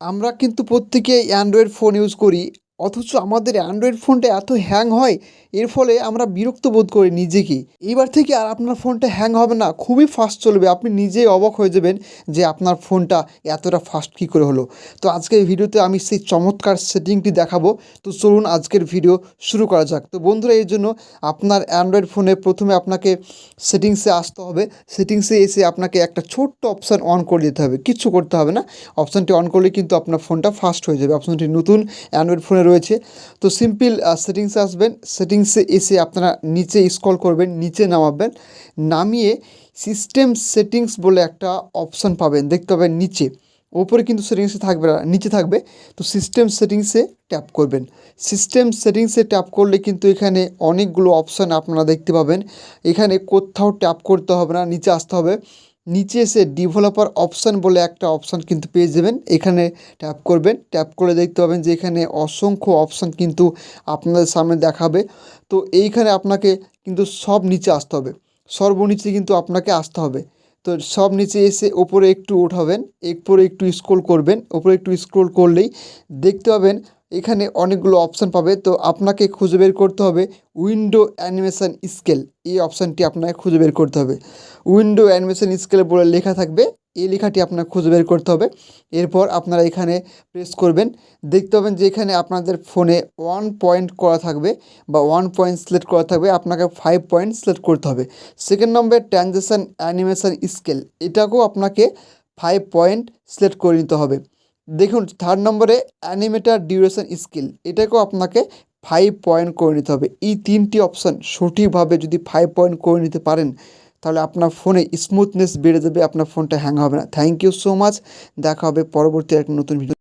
আমরা কিন্তু প্রত্যেকেই অ্যান্ড্রয়েড ফোন ইউজ করি। অথচ আমাদের অ্যান্ড্রয়েড ফোনটা এত হ্যাং হয়, এর ফলে আমরা বিরক্ত বোধ করি নিজেকেই। এইবার থেকে আর আপনার ফোনটা হ্যাং হবে না, খুবই ফাস্ট চলবে। আপনি নিজেই অবাক হয়ে যাবেন যে আপনার ফোনটা এতটা ফাস্ট কী করে হলো। তো আজকের ভিডিওতে আমি সেই চমৎকার সেটিংটি দেখাবো। তো চলুন আজকের ভিডিও শুরু করা যাক। তো বন্ধুরা এর জন্য আপনার অ্যান্ড্রয়েড ফোনে প্রথমে আপনাকে সেটিংসে আসতে হবে। সেটিংসে এসে আপনাকে একটা ছোট্ট অপশান অন করে দিতে হবে। কিচ্ছু করতে হবে না। অপশানটি অন করলে কিন্তু আপনার ফোনটা ফাস্ট হয়ে যাবে। অপশানটি নতুন অ্যান্ড্রয়েড ফোনে রয়েছে। তো সিম্পল সেটিংসে আসবেন। সেটিংসে এসে আপনারা নিচে স্ক্রল করবেন, নিচে নামাবেন। নামিয়ে সিস্টেম সেটিংস বলে একটা অপশান পাবেন। দেখতে পাবেন নিচে। ওপরে কিন্তু সেটিংসে থাকবে না, নিচে থাকবে। তো সিস্টেম সেটিংসে ট্যাপ করবেন। সিস্টেম সেটিংসে ট্যাপ করলে কিন্তু এখানে অনেকগুলো অপশান আপনারা দেখতে পাবেন। এখানে কোথাও ট্যাপ করতে হবে না, নিচে আসতে হবে। নিচে এসে ডেভেলপার অপশান বলে একটা অপশান কিন্তু পেয়ে যাবেন। এখানে ট্যাপ করবেন। ট্যাপ করে দেখতে পাবেন যে এখানে অসংখ্য অপশান কিন্তু আপনাদের সামনে দেখাবে। তো এইখানে আপনাকে কিন্তু সব নিচে আসতে হবে। সর্বনিচে কিন্তু আপনাকে আসতে হবে। তো সব নিচে এসে ওপরে একটু উঠাবেন, এরপরে একটু স্ক্রোল করবেন, ওপরে একটু স্ক্রোল করলেই দেখতে পাবেন এখানে অনেকগুলো অপশান পাবে। তো আপনাকে খুঁজে বের করতে হবে উইন্ডো অ্যানিমেশান স্কেল। এই অপশানটি আপনাকে খুঁজে বের করতে হবে। উইন্ডো অ্যানিমেশান স্কেল বলে লেখা থাকবে এই লেখাটি আপনার খুঁজে বের করতে হবে। এরপর আপনারা এখানে প্রেস করবেন। দেখতে পাবেন যে এখানে আপনাদের ফোনে ওয়ান পয়েন্ট করা থাকবে বা ওয়ান পয়েন্ট সিলেক্ট করা থাকবে। আপনাকে ফাইভ পয়েন্ট সিলেক্ট করতে হবে। Second number transaction animation scale এটাকেও আপনাকে ফাইভ পয়েন্ট সিলেক্ট করে নিতে হবে। দেখুন থার্ড নম্বরে অ্যানিমেটার ডিউরেশন স্কিল এটাকেও আপনাকে ফাইভ পয়েন্ট করে নিতে হবে। এই তিনটি অপশান সঠিকভাবে যদি ফাইভ পয়েন্ট করে নিতে পারেন তাহলে আপনার ফোনে স্মুথনেস বেড়ে যাবে, আপনার ফোনটা হ্যাং হবে না। থ্যাংক ইউ সো মাচ দেখা হবে পরবর্তী একটা নতুন ভিডিও